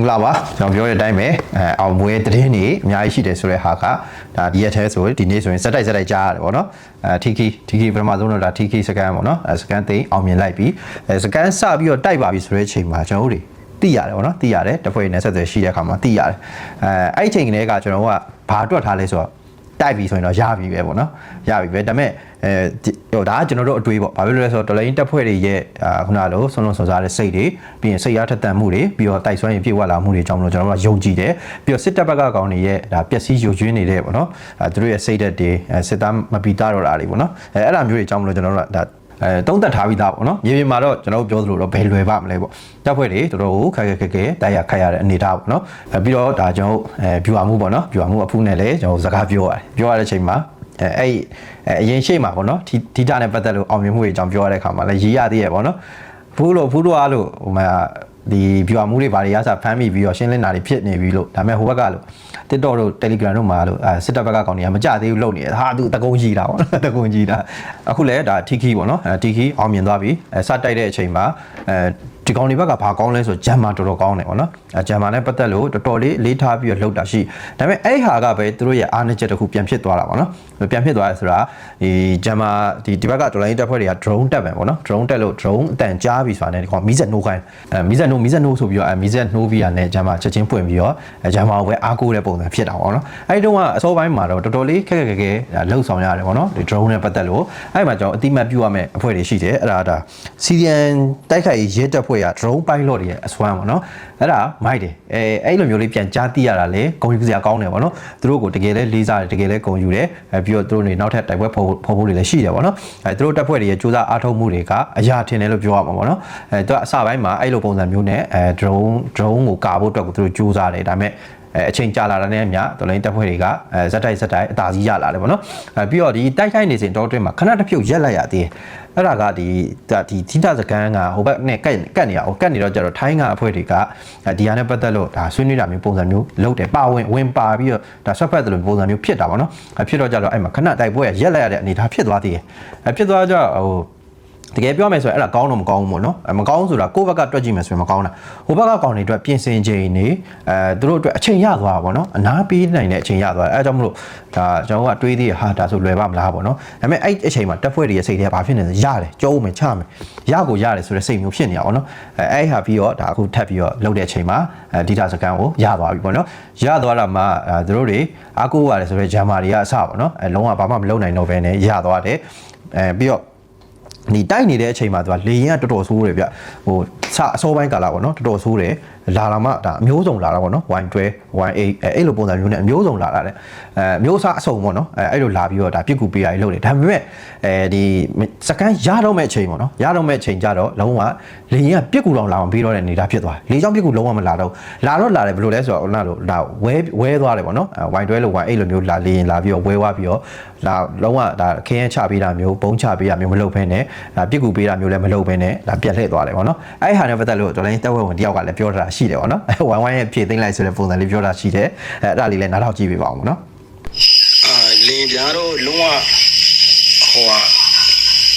မင်္ဂလာပါကျွန်တော်ပြောတဲ့အတိုင်းပဲအဲအောင်မွေးသတင်းတွေအများကြီးရှိတယ်ဆိုတဲ့ဟာကဒါဒီရက်ထဲဆိုဒီနေ့ဆိုရင်စက်တိုက်စက်တိုက်ကြားရတယ်ပေါ့နော်အဲထီခီထီခီပထမဆုံးတော့ဒါထီခီစကန်ပေါ့နော်အဲစကန်သိမ်းအောင်မြင်လိုက်ပြီးအဲစကန်စပြီးတော့တိုက်ပါပြီဆိုတဲ့အချိန်မှာကျွန်တော်တို့တွေသိရတယ်ပေါ့နော်သိရတယ်တဖွဲ့နဲ့ဆက်သွယ်ရှိတဲ့အခါမှာသိရတယ်အဲအဲ့ဒီအချိန်ကလေးကကျွန်တော်တို့ကဘာတွက်ထားလဲဆိုတော့ တိုက်ပြီဆိုရင်တော့ရပြီပဲပေါ့နော်ရပြီပဲဒါပေမဲ့အဲဟိုဒါကကျွန်တော်တို့အတွေးပေါ့ဘာဖြစ်လို့လဲဆိုတော့ဒလိုင်းတက်ဖွဲ့တွေရဲ့အာခုနလိုဆွန်းလွန်စော်စားတဲ့စိတ်တွေပြီးရင်စိတ်အားထက်သန်မှုတွေပြီးတော့တိုက်ဆွမ်းရင်ပြေဝလာမှုတွေကြောင့်မလို့ကျွန်တော်တို့ကယုံကြည်တယ်ပြီးတော့စစ်တပ်ဘက်ကကောင်တွေရဲ့ဒါပျက်စီးယိုကျွင်းနေတဲ့ပေါ့နော်အဲသူတို့ရဲ့စိတ်ဓာတ်တွေအဲစစ်သားမပီတာတော့တာတွေပေါ့နော်အဲအဲ့ဒါမျိုးတွေကြောင့်မလို့ကျွန်တော်တို့ကဒါ အဲတုံးသက်ထားပြီးသားပေါ့နော်မြေပြင်မှာတော့ကျွန်တော်တို့ပြောသလိုတော့ဘယ်လွယ်ပါမလဲပေါ့တပ်ဖွဲ့တွေတော်တော်ကိုခက်ခက်ခက်ခဲတိုက်ရခတ်ရတဲ့အနေအထားပေါ့နော်အဲပြီးတော့ဒါကျွန်တော်တို့အဲဗျူဟာမှုပေါ့နော်ဗျူဟာမှုအဖူးနဲ့လည်းကျွန်တော်တို့စကားပြောရတယ်ပြောရတဲ့အချိန်မှာအဲအဲ့အရင်ရှိမှာပေါ့နော်ဒီဒီတာနဲ့ပတ်သက်လို့အောင်မြင်မှုတွေအကြောင်းပြောရတဲ့အခါမှာလည်းရေးရသေးရပေါ့နော်ဘူးလို့ဘူးလို့အားလို့ဟိုမှာ ဒီဗျူဟာမှုတွေဘာတွေရစားဖမ်းမိပြီးတော့ရှင်းလင်းတာတွေဖြစ်နေပြီလို့ဒါပေမဲ့ဟိုဘက်ကလို့ TikTok တို့ Telegram တို့မှာလို့အဲစစ်တပ်ဘက်ကကောင်တွေကမကြသေးဘူးလုပ်နေတယ်ဟာသူတကုံကြီးတာပေါ့နော်တကုံကြီးတာအခုလည်းဒါ Tiki ပေါ့နော်အဲ Tiki အောင်မြင်သွားပြီအဲစတိုက်တဲ့အချိန်မှာအဲ ဒီကောင်တွေဘက်ကဘာကောင်းလဲဆိုဂျမ်မာတော်တော်ကောင်းတယ်ပေါ့နော်အဲဂျမ်မာနဲ့ပတ်သက်လို့တော်တော်လေးလေးထားပြီးတော့လှုပ်တာရှိဒါပေမဲ့အဲ့ဟာကပဲသူတို့ရဲ့အားနည်းချက်တစ်ခုပြန်ဖြစ်သွားတာပေါ့နော်ပြန်ဖြစ်သွားတယ်ဆိုတာဒီဂျမ်မာဒီဒီဘက်ကဒေါ်လာတက်ဖွဲ့တွေက drone တက်မယ်ပေါ့နော် drone တက်လို့ drone အတန်ကြားပြီဆိုတာနဲ့ဒီကောင်မီးစက်နှိုးခိုင်းအဲမီးစက်နှိုးမီးစက်နှိုးဆိုပြီးတော့အဲမီးစက်နှိုးပြီးရတဲ့ဂျမ်မာချက်ချင်းပွင့်ပြီးတော့အဲဂျမ်မာကိုပဲအားကိုးတဲ့ပုံစံဖြစ်တာပေါ့နော်အဲ့ဒီတော့ကအစောပိုင်းမှာတော့တော်တော်လေးခက်ခက်ခဲခဲလှုပ်ဆောင်ရတယ်ပေါ့နော်ဒီ drone နဲ့ပတ်သက်လို့အဲ့မှာကျွန်တော်အတိမတ်ပြုရမယ့်အဖွဲ့တွေရှိတယ်အဲ့ဒါဒါ CDN တိုက်ခိုက်ရေးရဲတပ်ဖွဲ့က drone pilot တွေရဲ့အစွမ်းပေါ့နော်အဲ့ဒါမိုက်တယ်အဲအဲ့လိုမျိုးလေးပြန်ကြားသိရတာလေဂုံယူစရာကောင်းတယ်ပေါ့နော်သူတို့ကိုတကယ်လဲလေးစားတယ်တကယ်လဲဂုံယူတယ်အဲပြီးတော့သူတို့နေနောက်ထပ်တိုက်ပွဲဖော်ဖော်ဖို့တွေလည်းရှိတယ်ပေါ့နော်အဲသူတို့တပ်ဖွဲ့တွေရဲ့စူးစမ်းအားထုတ်မှုတွေကအရာထင်တယ်လို့ပြောရမှာပေါ့နော်အဲသူကအစပိုင်းမှာအဲ့လိုပုံစံမျိုးနဲ့အဲ drone drone ကိုကာဖို့အတွက်ကိုသူတို့စူးစမ်းတယ်ဒါပေမဲ့ အဲအချိန်ကြာလာတဲ့နဲ့အမျှတော်လိုင်းတပ်ဖွဲ့တွေကအဲဇက်တိုက်ဇက်တိုက်အသာစီးရလာတယ်ပေါ့နော်အဲပြီးတော့ဒီတိုက်ခိုက်နေစဉ်တောအတွင်းမှာခဏတစ်ဖြုတ်ရက်လိုက်ရသေးတယ်အဲ့ဒါကဒီဒီထိတစကန်ကဟိုဘက်နဲ့ကတ်ကတ်နေရအောင်ကတ်နေတော့ကျတော့ထိုင်းကအဖွဲ့တွေကဒီဟာနဲ့ပတ်သက်လို့ဒါဆွေးနွေးတာမျိုးပုံစံမျိုးလုပ်တယ်ပါဝင်ဝင်ပါပြီးတော့ဒါဆွတ်ဖက်တယ်လို့ပုံစံမျိုးဖြစ်တာပေါ့နော်ဖြစ်တော့ကျတော့အဲ့မှာခဏတိုက်ပွဲရက်လိုက်ရတဲ့အနေအထားဖြစ်သွားသေးတယ်အဲဖြစ်သွားကြဟို တကယ်ပြောမယ်ဆိုရင်အဲ့ဒါကောင်းတော့မကောင်းဘူးပေါ့နော်အဲမကောင်းဆိုတာကိုယ့်ဘက်ကတွက်ကြည့်မယ်ဆိုရင်မကောင်းတာဟိုဘက်ကကောင်တွေအတွက်ပြင်ဆင်ချိန်နေအဲသူတို့အတွက်အချိန်ရသွားတာပေါ့နော်အနာပေးနိုင်တဲ့အချိန်ရသွားတယ်အဲကြောင့်မလို့ဒါကျွန်တော်ကတွေးသေးရဟာဒါဆိုလွယ်ပါမလားပေါ့နော်ဒါပေမဲ့အဲ့အချိန်မှာတက်ဖွဲ့တွေရဲ့စိတ်တွေကဘာဖြစ်နေလဲရတယ်ကြောမယ်ချမယ်ရကိုရတယ်ဆိုတဲ့စိတ်မျိုးဖြစ်နေတာပေါ့နော်အဲအဲ့ဟာပြီးတော့ဒါအခုထပ်ပြီးတော့လှုပ်တဲ့အချိန်မှာအဲဒီတာစကန်ကိုရသွားပြီပေါ့နော်ရသွားတာမှအဲသူတို့တွေအားကိုးရတယ်ဆိုတော့ဂျာမာတွေကအစပေါ့နော်အဲလုံးဝဘာမှမလုပ်နိုင်တော့ဘဲနဲ့ရသွားတယ်အဲပြီးတော့ ဒီတိုက်နေတဲ့အချိန်မှာသူကလေရင်ကတော်တော်ဆိုးတယ်ဗျဟိုစအစောပိုင်းကာလပေါ့နော်တော်တော်ဆိုးတယ်လာလာမှဒါအမျိုးစုံလာတာပေါ့နော် Y12 Y8 အဲအဲ့လိုပုံစံမျိုးနဲ့အမျိုးစုံလာတာတဲ့အဲမျိုးစားအစုံပေါ့နော်အဲအဲ့လိုလာပြီးတော့ဒါပြစ်ကူပေးရည်လုပ်တယ်ဒါပေမဲ့အဲဒီစကန်ရတော့မဲ့အချိန်ပေါ့နော်ရတော့မဲ့အချိန်ကြတော့လုံးဝလေရင်ကပြစ်ကူတော့လာအောင်ပြီးတော့တဲ့နေတာဖြစ်သွားလေချောင်းပြစ်ကူလုံးဝမလာတော့လာတော့လာတယ်ဘယ်လိုလဲဆိုတော့ဟိုနားလို့ဒါဝဲဝဲသွားတယ်ပေါ့နော် Y12 လို့ Y8 လိုမျိုးလာလေရင်လာပြီးတော့ဝဲသွားပြီးတော့ လာလုံးဝဒါခင်းရချပေးတာမျိုးပုံချပေးတာမျိုးမလုပ်ဘဲနဲ့ဒါပြစ်ကူပေးတာမျိုးလည်းမလုပ်ဘဲနဲ့ဒါပြက်လှည့်သွားတယ်ပေါ့နော်အဲ့ဟာနဲ့ပတ်သက်လို့တော်လိုင်းတက်ဝဲဝင်တယောက်ကလည်းပြောတာရှိတယ်ပေါ့နော်ဝိုင်းဝိုင်းရဲ့ဖြည့်သိမ့်လိုက်ဆိုတဲ့ပုံစံလေးပြောတာရှိတယ်အဲအဲ့ဒါလေးလည်းနားထောင်ကြည့်ပေးပါအောင်ပေါ့နော်အာလင်ပြားတော့လုံးဝဟိုဟာ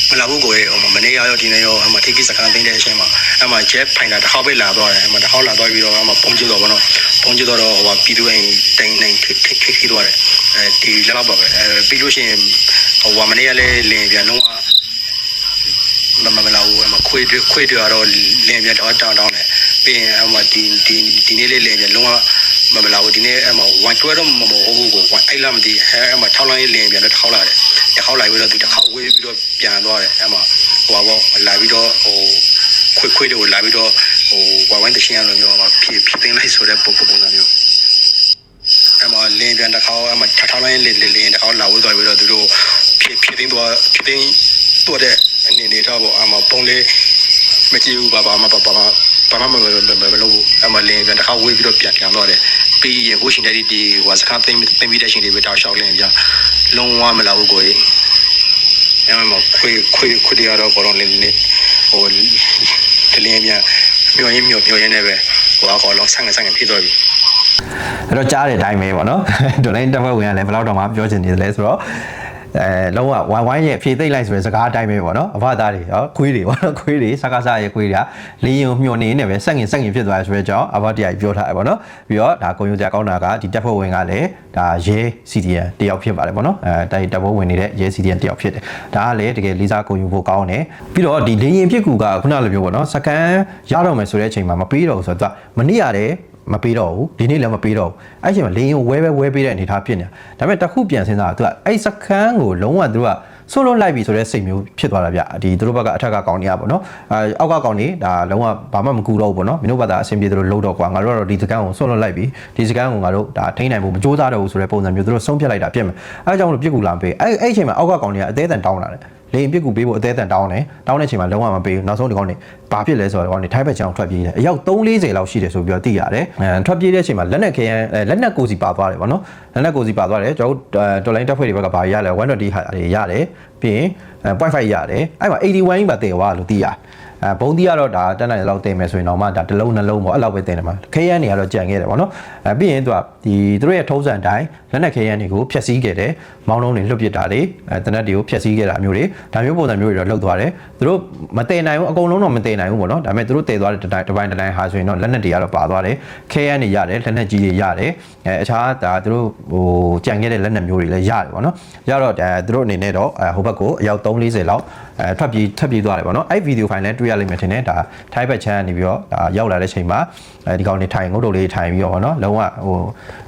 မလာဘူးကိုရေဟိုမနေ့ရောဒီနေ့ရောအမထိကိစကန်သိတဲ့အချိန်မှာ အမဂျက်ဖိုင်တာတစ်ခေါက်ပဲလာတော့တယ်အမတစ်ခေါက်လာတော့ပြီးတော့အမပုံကျတော့ဗောနော်ပုံကျတော့ဟိုဟာပြည်သူအိမ်တိုင်နိုင်ထိထိထိထိတော့တယ်အဲဒီလောက်ပါပဲအဲပြီးလို့ရှိရင်ဟိုဟာမနေ့ကလည်းလင်ပြားလုံးဝမမမလာဘူးအမခွေးတွေခွေးတွေကတော့လင်ပြားတော့တောင်းတောင်းတယ်ပြီးရင်အမဒီဒီဒီနေ့လေးလင်ပြားလုံးဝမမလာဘူးဒီနေ့အမ1 12တော့မမဟုတ်ဘူးကိုအဲ့လာမသိဟဲအမ6လိုင်းလင်ပြားလည်းတစ်ခေါက်လာတယ်တစ်ခေါက်လာပြီးတော့သူတစ်ခေါက်ဝေးပြီးတော့ပြန်သွားတယ်အမဟိုပါဘောလာပြီးတော့ဟို ခွေးခွေးတွေကိုလာပြီးတော့ဟိုဝိုင်းဝိုင်းတရှင်းရလို့မျိုးအမဖြည့်ဖြည့်သိမ်းလိုက်ဆိုတဲ့ပုံပုံပုံစံမျိုးအမလင်းပြန်တစ်ခေါက်အမထထောင်းလိုင်းလင်းလင်းတစ်ခေါက်လာဝေးသွားပြီးတော့သူတို့ဖြည့်ဖြည့်သိမ်းသွားဖြည့်သိမ်းတော့တဲ့အနေနဲ့တော့အမပုံလေးမကြည့်ဘူးဘာဘာမဘာဘာဘာမှမမမလုပ်ဘူးအမလင်းပြန်တစ်ခါဝေးပြီးတော့ပြန်ပြန်တော့တယ်ပြီးရင်ကိုရှင်တဲ့ဒီဝါစခန်းသိမ်းသိမ်းပြီးတဲ့ရှင်တွေပဲတောက်လျှောက်လင်းပြလုံးဝမလာဘူးကိုကြီးအမမခွေခွေခွေရတော့ကောင်းလင်းနေဟို တလင်းမြန်မျောရင်းမျောမျောရင်းနဲ့ပဲဟိုကောလုံးဆန့်ဆန့်ဖြစ်သွားပြီအဲ့တော့ကြားတဲ့အတိုင်းပဲပေါ့နော်ဒေါ်လိုင်းတက်ဖွဲ့ဝင်ကလည်းဘယ်လောက်တော့မှပြောချင်နေတယ်လဲဆိုတော့ အဲလုံးဝဝိုင်းဝိုင်းရဲ့ဖြည့်သိမ့်လိုက်ဆိုတဲ့စကားအတိုင်းပဲပေါ့နော်အဖသားတွေဟောခွေးတွေပေါ့နော်ခွေးတွေစကားစားရဲ့ခွေးတွေကလင်းယုံမျောနေနေပဲစက်ငင်စက်ငင်ဖြစ်သွားရဆိုတဲ့အကြောင်းအဖတရားကြီးပြောထားတယ်ပေါ့နော်ပြီးတော့ဒါကုံယူကြကောင်းတာကဒီတပ်ဖွဲ့ဝင်ကလည်းဒါရဲ CDN တယောက်ဖြစ်ပါတယ်ပေါ့နော်အဲတိုက်တပ်ဖွဲ့ဝင်နေတဲ့ရဲ CDN တယောက်ဖြစ်တယ်ဒါကလည်းတကယ်လေးစားကုံယူဖို့ကောင်းတယ်ပြီးတော့ဒီလင်းရင်ဖြစ်ကူကခုနလိုမျိုးပေါ့နော်စကန်ရတော့မယ်ဆိုတဲ့အချိန်မှာမပေးတော့ဘူးဆိုတော့သူကမနစ်ရတယ် မပေးတော့ဘူးဒီနေ့လည်းမပေးတော့ဘူးအဲ့အချိန်မှာလင်းရင်ဝဲပဲဝဲပေးတဲ့အနေအထားဖြစ်နေတာဒါပေမဲ့တစ်ခုပြန်စဉ်းစားတာသူကအဲ့စခန်းကိုလုံးဝသူကဆွလွတ်လိုက်ပြီဆိုတဲ့စိတ်မျိုးဖြစ်သွားတာဗျဒီသူတို့ဘက်ကအထက်ကကောင်းနေရပါတော့အဲအောက်ကကောင်းနေဒါလုံးဝဘာမှမကူတော့ဘူးပေါ့နော်မင်းတို့ဘက်ကအဆင်ပြေသလိုလုပ်တော့ကွာငါတို့ကတော့ဒီစခန်းကိုဆွလွတ်လိုက်ပြီဒီစခန်းကိုငါတို့ဒါထိန်းနိုင်ဖို့မကြိုးစားတော့ဘူးဆိုတဲ့ပုံစံမျိုးသူတို့ဆုံးဖြတ်လိုက်တာဖြစ်မယ်အဲအကြောင်းလို့ပြစ်ကူလာမပေးအဲ့အဲ့အချိန်မှာအောက်ကကောင်းနေကအသေးအံတောင်းလာတယ် လေရင်ပြစ်ကူပေးဖို့အသေးအံတောင်းတယ်တောင်းတဲ့အချိန်မှာလုံးဝမပေးဘူးနောက်ဆုံးဒီကောင်းနေဘာဖြစ်လဲဆိုတော့ဒီကောင်းနေထိုင်းဘက်ချောင်းထွက်ပြေးတယ်အယောက်340လောက်ရှိတယ်ဆိုပြီးတော့သိရတယ်အဲထွက်ပြေးတဲ့အချိန်မှာလက်နက်ခဲယမ်းလက်နက်ကိုစီပါသွားတယ်ပေါ့နော်လက်နက်ကိုစီပါသွားတယ်ကျွန်တော်တော်လိုင်းတက်ဖွဲ့တွေဘက်ကဘာရလဲ120ဟာတွေရတယ် ပြီးရင်0.5ရတယ်အဲ့မှာ81ပါတည်သွားလို့သိရတယ်အဲဘုံတီကတော့ဒါတက်နိုင်တဲ့လောက်တင်မယ်ဆိုရင်တော့မှဒါတစ်လုံးနှလုံးပေါ့အဲ့လောက်ပဲတင်တယ်မှာခဲယမ်းတွေကတော့ကြံခဲ့တယ်ပေါ့နော်အဲပြီးရင်သူကဒီသူတို့ရဲ့ထုံးစံတိုင်းလက်နက်ခဲယမ်းတွေကိုဖျက်ဆီးခဲ့တယ်မောင်းလုံးတွေလွတ်ပစ်တာတွေအဲတနက်တွေကိုဖျက်ဆီးခဲ့တာမျိုးတွေဒါမျိုးပုံစံမျိုးတွေတော့လုပ်သွားတယ်သူတို့မတင်နိုင်ဘူးအကုန်လုံးတော့မတင်နိုင်ဘူးပေါ့နော်ဒါပေမဲ့သူတို့တည်သွားတဲ့တစ်တိုင်းတစ်ပိုင်းတစ်တိုင်းဟာဆိုရင်တော့လက်နက်တွေကတော့ပါသွားတယ်ခဲယမ်းတွေရတယ်လက်နက်ကြီးတွေရတယ်အဲအခြားဒါသူတို့ဟိုကြံခဲ့တဲ့လက်နက်မျိုးတွေလည်းရတယ်ပေါ့နော်ရတော့အဲသူတို့အနေနဲ့တော့အဲဟိုဘက်ကိုအယောက်340လောက်အဲထွက်ပြေးထွက်ပြေးသွားတယ်ပေါ့နော်အဲ့ဗီဒီယိုဖိုင်လည်းတွေ့ရလိမ့်မယ်ထင်တယ်ဒါထိုင်းဘက်ချမ်းကနေပြီးတော့ဒါရောက်လာတဲ့ချိန်မှာအဲဒီကောင်တွေထိုင်ငုတ်တုတ်လေးထိုင်ပြီးတော့ပေါ့နော်လုံးဝဟို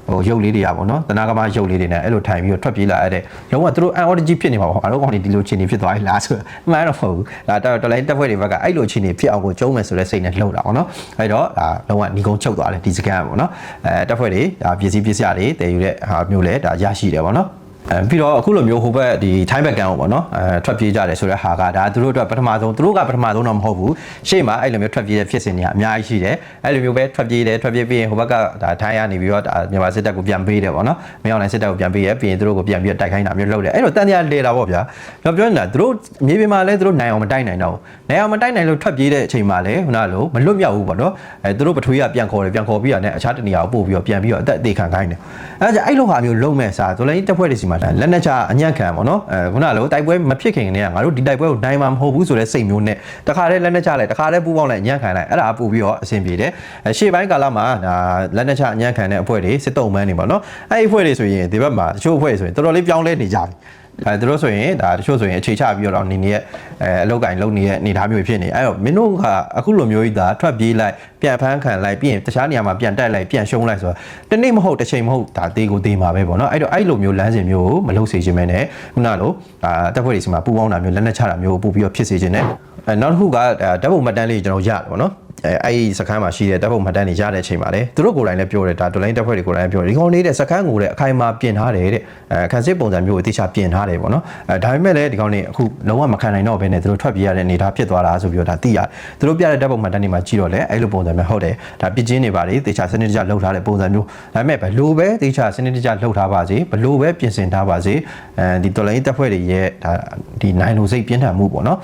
ဟိုရုပ်လေးတွေရပေါ့နော်တနာကမရုပ်လေးတွေနဲ့အဲ့လိုထိုင်ပြီးတော့ထွက်ပြေးလာရတဲ့လုံးဝသူတို့အန်အော်ဂျီဖြစ်နေမှာပေါ့အားလုံးကောင်တွေဒီလိုခြေနေဖြစ်သွားပြီလားဆိုမှန်းတော့မဟုတ်ဘူးဒါတော့တော်လိုင်းတက်ဖွဲ့တွေဘက်ကအဲ့လိုခြေနေဖြစ်အောင်ကိုကျုံးမယ်ဆိုတဲ့စိတ်နဲ့လှုပ်တာပေါ့နော်အဲ့တော့ဒါလုံးဝညီကုန်းချုပ်သွားတယ်ဒီစကန်ပေါ့နော်အဲတက်ဖွဲ့တွေဒါပစ္စည်းပစ္စည်းတွေတည်ယူတဲ့ဟာမျိုးလဲဒါရရှိတယ်ပေါ့နော် အဲပြီးတော့အခုလိုမျိုးဟိုဘက်ဒီထိုင်းဘက်ကန်ကိုပေါ့နော်အဲထွက်ပြေးကြတယ်ဆိုတဲ့ဟာကဒါသူတို့အတွက်ပထမဆုံးသူတို့ကပထမဆုံးတော့မဟုတ်ဘူးရှေ့မှာအဲ့လိုမျိုးထွက်ပြေးတဲ့ဖြစ်စဉ်တွေကအများကြီးရှိတယ်အဲ့လိုမျိုးပဲထွက်ပြေးတယ်ထွက်ပြေးပြီးရင်ဟိုဘက်ကဒါထိုင်းကနေပြီးတော့ဒါမြန်မာစစ်တပ်ကိုပြန်ပေးတယ်ပေါ့နော်မင်းအောင်လိုင်းစစ်တပ်ကိုပြန်ပေးရပြီးရင်သူတို့ကိုပြန်ပြီးတော့တိုက်ခိုင်းတာမျိုးလုပ်တယ်အဲ့လိုတန်တရားလေတာပေါ့ဗျာကျွန်တော်ပြောနေတာသူတို့မြေပြင်မှာလည်းသူတို့နိုင်အောင်မတိုက်နိုင်တော့ဘူးနိုင်အောင်မတိုက်နိုင်လို့ထွက်ပြေးတဲ့အချိန်မှာလည်းခုနလိုမလွတ်မြောက်ဘူးပေါ့နော်အဲသူတို့ပထွေးကပြန်ခေါ်တယ်ပြန်ခေါ်ပြီးတော့ねအခြားတနေရာကိုပို့ပြီးတော့ပြန်ပြီးတော့အသက်အသေးခံခိုင်းတယ်အဲဒါကြောင့်အဲ့လိုဟာမျိုးလုံးမဲ့စားဆိုလည်းတက်ဖွဲ့တွေစီမှာလက်နက်ချအညံ့ခံပေါ့နော်အဲခုနလိုတိုက်ပွဲမဖြစ်ခင်ကတည်းကငါတို့ဒီတိုက်ပွဲကိုနိုင်မှာမဟုတ်ဘူးဆိုတဲ့စိတ်မျိုးနဲ့တခါတည်းလက်နက်ချလိုက်တခါတည်းပူပေါင်းလိုက်အညံ့ခံလိုက်အဲ့ဒါပို့ပြီးတော့အဆင်ပြေတယ်အဲရှေ့ပိုင်းကာလမှာဒါလက်နက်ချအညံ့ခံတဲ့အဖွဲ့တွေစစ်တုံးမန်းနေပေါ့နော်အဲ့ဒီအဖွဲ့တွေဆိုရင်ဒီဘက်မှာတချို့အဖွဲ့တွေဆိုရင်တော်တော်လေးပြောင်းလဲနေကြပြီ အဲသူတို့ဆိုရင်ဒါတချို့ဆိုရင်အခြေချပြီးတော့နေနေရဲ့အဲအလောက်ကင်လုံနေတဲ့အနေအထားမျိုးဖြစ်နေအဲ့တော့မင်းတို့ကအခုလိုမျိုးကြီးဒါထွက်ပြေးလိုက်ပြန်ဖမ်းခံလိုက်ပြီးရင်တခြားနေရာမှာပြန်တက်လိုက်ပြန်ရှုံးလိုက်ဆိုတော့တနေ့မဟုတ်တစ်ချိန်မဟုတ်ဒါတေးကိုတေးမှာပဲပေါ့နော်အဲ့တော့အဲ့လိုမျိုးလမ်းစဉ်မျိုးကိုမလုပ်စေချင်မဲနဲ့ခုနလိုအာတက်ဖွဲ့တွေစီမှာပူပေါင်းတာမျိုးလက်နက်ချတာမျိုးကိုပို့ပြီးတော့ဖြစ်စေချင်တယ်အဲနောက်တစ်ခုကဓာတ်ပုံမှတ်တမ်းလေးကျွန်တော်ရတယ်ပေါ့နော် အဲအဲ့ဒီစခန်းမှာရှိတဲ့တပ်ဖွဲ့မှတ်တမ်းတွေရတဲ့အချိန်မှာလေသူတို့ကိုယ်တိုင်လည်းပြောတယ်ဒါဒလိုင်းတပ်ဖွဲ့တွေကိုယ်တိုင်ပြောတယ်ဒီကောင်လေးတဲ့စခန်းကိုလည်းအခိုင်အမာပြင်ထားတယ်တဲ့အဲခန်းစစ်ပုံစံမျိုးကိုတိကျပြင်ထားတယ်ပေါ့နော်အဲဒါပေမဲ့လည်းဒီကောင်လေးအခုလုံးဝမခံနိုင်တော့ဘဲနဲ့သူတို့ထွက်ပြေးရတဲ့အနေအထားဖြစ်သွားတာဆိုပြီးတော့ဒါသိရတယ်သူတို့ပြတဲ့တပ်ပုံမှတ်တမ်းတွေမှာကြည့်တော့လေအဲ့လိုပုံစံမျိုးဟုတ်တယ်ဒါပြစ်ချင်းတွေပါလေတိကျစနစ်တကျလှုပ်ထားတဲ့ပုံစံမျိုးဒါပေမဲ့ဘလို့ပဲတိကျစနစ်တကျလှုပ်ထားပါစေဘလို့ပဲပြင်ဆင်ထားပါစေအဲဒီဒလိုင်းတပ်ဖွဲ့တွေရဲ့ဒါဒီနိုင်လိုစိတ်ပြင်းထန်မှုပေါ့နော်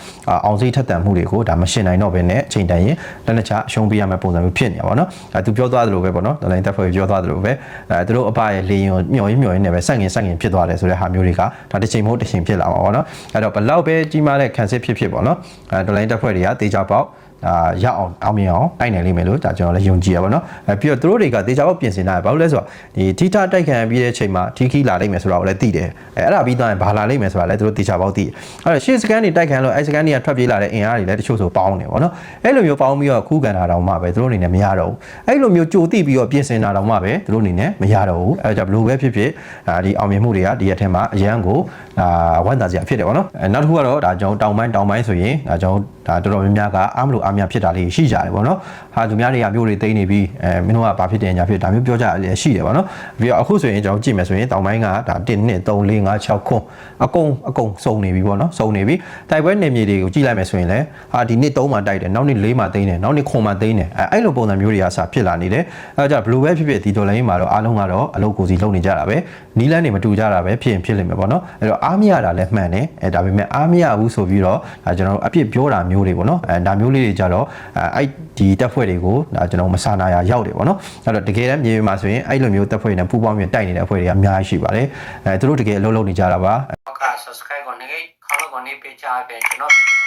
အောင်စိတ်ထက်သန်မှုတွေကိုဒါမရှင်းနိုင်တော့ဘဲနဲ့အချိန်တန်ရင်လက်နက်ချအရှုံးပေးရမယ့်ပုံစံမျိုးဖြစ်နေတာပေါ့နော်အဲသူပြောသွားသလိုပဲပေါ့နော်ဒလိုင်းတက်ဖွဲ့ပြောသွားသလိုပဲအဲသူတို့အပရဲ့လေရင်ကိုမျော်ရင်းမျော်ရင်းနဲ့ပဲဆက်ငင်ဆက်ငင်ဖြစ်သွားတယ်ဆိုတဲ့ဟာမျိုးတွေကဒါတစ်ချိန်မဟုတ်တစ်ချိန်ဖြစ်လာမှာပေါ့နော်အဲ့တော့ဘလောက်ပဲကြီးမားတဲ့ခံစစ်ဖြစ်ဖြစ်ပေါ့နော်အဲဒလိုင်းတက်ဖွဲ့တွေကတေချာပေါက် အာရအောင်အောင်မြင်အောင်တိုက်နိုင်လိမ့်မယ်လို့ဒါကျွန်တော်လည်းယုံကြည်ရပါတော့အဲပြီးတော့သူတို့တွေကတေချာပေါက်ပြင်ဆင်တာဘာလို့လဲဆိုတော့ဒီထီတာတိုက်ခံပြီးတဲ့ချိန်မှာထီခီလာလိမ့်မယ်ဆိုတာကိုလည်းသိတယ်အဲအဲ့ဒါပြီးတော့ဘာလာလိမ့်မယ်ဆိုတာလည်းသူတို့တေချာပေါက်သိတယ်အဲ့တော့ရှေ့စကန်တွေတိုက်ခံလို့အဲစကန်တွေကထွက်ပြေးလာတဲ့အင်အားတွေလည်းတချို့ဆိုပေါင်းနေပေါ့နော်အဲ့လိုမျိုးပေါင်းပြီးတော့ခုခံတာတော့မှပဲသူတို့အနေနဲ့မရတော့ဘူးအဲ့လိုမျိုးကြိုတိပြီးတော့ပြင်ဆင်တာတော့မှပဲသူတို့အနေနဲ့မရတော့ဘူးအဲဒါကြောင့်ဘလို့ပဲဖြစ်ဖြစ်ဒါဒီအောင်မြင်မှုတွေကဒီရက်ထဲမှာအရန်ကိုအာဝန်တာစရာဖြစ်တယ်ပေါ့နော်အဲနောက်တစ်ခုကတော့ဒါကျွန်တော်တောင်ပိုင်းတောင်ပိုင်းဆိုရင်ဒါကျွန်တော်ဒါတော်တော်များများကအားမလို့အားများဖြစ်တာလေးရှိကြတယ်ပေါ့နော်ဟာသူများတွေကမျိုးတွေသိနေပြီးအဲမင်းတို့ကဘာဖြစ်တယ်ညာဖြစ်ဒါမျိုးပြောကြရရှိတယ်ပေါ့နော်ပြီးတော့အခုဆိုရင်ကျွန်တော်ကြည့်မယ်ဆိုရင်တောင်ပိုင်းကဒါ1 2 3 4 5 6ခွန်းအကုန်အကုန်စုံနေပြီပေါ့နော်စုံနေပြီတိုက်ပွဲနေမြေတွေကိုကြည့်လိုက်မယ်ဆိုရင်လည်းဟာဒီနေ့3မှာတိုက်တယ်နောက်နေ့4မှာသိမ်းတယ်နောက်နေ့9မှာသိမ်းတယ်အဲအဲ့လိုပုံစံမျိုးတွေကစဖြစ်လာနေတယ်အဲဒါကြောင့်ဘလူးပဲဖြစ်ဖြစ်ဒီဒေါ်လာရင်းမှာတော့အားလုံးကတော့အလုပ်ကိုစီလုပ်နေကြတာပဲနီးလန်းတွေမတူကြတာပဲဖြစ်ရင်ဖြစ်လိမ့်မယ်ပေါ့နော်အဲ့တော့အားမရတာလည်းမှန်တယ်အဲဒါပေမဲ့အားမရဘူးဆိုပြီးတော့ဒါကျွန်တော်တို့အပြစ်ပြောတာမျိုးတွေပေါ့နော်အဲဒါမျိုးလေးတွေကြတော့အဲအဲ့ဒီတက်ဖွဲ့တွေကိုဒါကျွန်တော်မဆာနာရရောက်တယ်ပေါ့နော်အဲ့တော့တကယ်တမ်းမြေပြင်မှာဆိုရင်အဲ့လိုမျိုးတက်ဖွဲ့တွေနဲ့ပူးပေါင်းပြီးတိုက်နေတဲ့အဖွဲ့တွေကအများကြီးရှိပါတယ်အဲသူတို့တကယ်အလုပ်လုပ်နေကြတာပါနောက်က subscribe ကိုနေခေါင်းလောက်ကိုနေပေးချပေးကျွန်တော်ဗီဒီယို